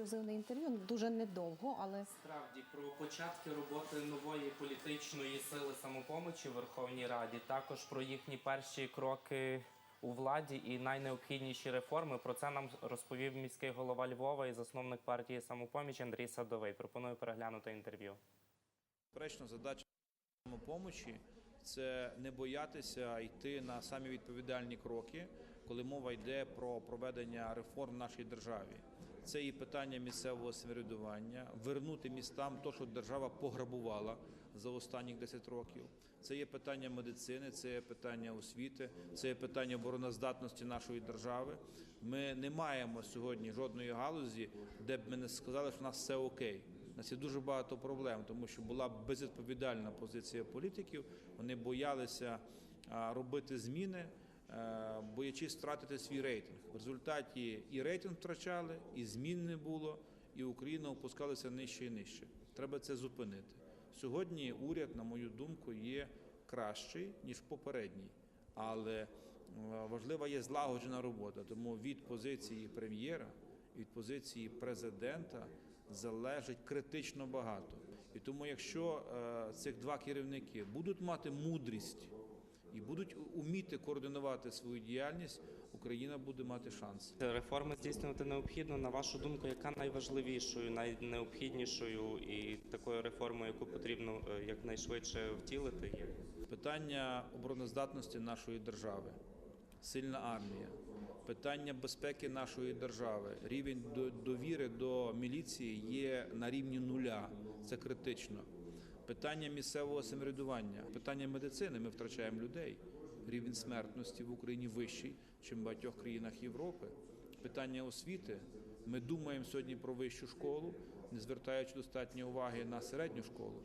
ексклюзивне інтерв'ю. Дуже недовго, але Справді про початки роботи нової політичної сили самопомочі в Верховній Раді, також про їхні перші кроки у владі і найнеобхідніші реформи. Про це нам розповів міський голова Львова і засновник партії самопоміч Андрій Садовий. Пропоную переглянути інтерв'ю. Безперечно, задача самопомочі це не боятися йти на самі відповідальні кроки, коли мова йде про проведення реформ в нашій державі. Це і питання місцевого самоврядування, вернути містам те, що держава пограбувала за останні 10 років. Це є питання медицини, це є питання освіти, це є питання обороноздатності нашої держави. Ми не маємо сьогодні жодної галузі, де б ми не сказали, що в нас все окей. У нас є дуже багато проблем, тому що була безвідповідальна позиція політиків. Вони боялися робити зміни, боячись втратити свій рейтинг. В результаті і рейтинг втрачали, і змін не було, і Україна опускалася нижче і нижче. Треба це зупинити. Сьогодні уряд, на мою думку, є кращий ніж попередній. Але е, важлива є злагоджена робота. Тому від позиції прем'єра, від позиції президента залежить критично багато. І тому, якщо е, цих два керівники будуть мати мудрість і будуть уміти координувати свою діяльність, Україна буде мати шанс. Реформи здійснювати необхідно. На вашу думку, яка найважливішою, найнеобхіднішою і такою реформою, яку потрібно е, якнайшвидше втілити, є? Питання обороноздатності нашої держави, сильна армія, питання безпеки нашої держави, рівень до- довіри до міліції є на рівні нуля. Це критично. Питання місцевого самоврядування, питання медицини. Ми втрачаємо людей. Рівень смертності в Україні вищий, ніж в багатьох країнах Європи. Питання освіти. Ми думаємо сьогодні про вищу школу, не звертаючи достатньо уваги на середню школу.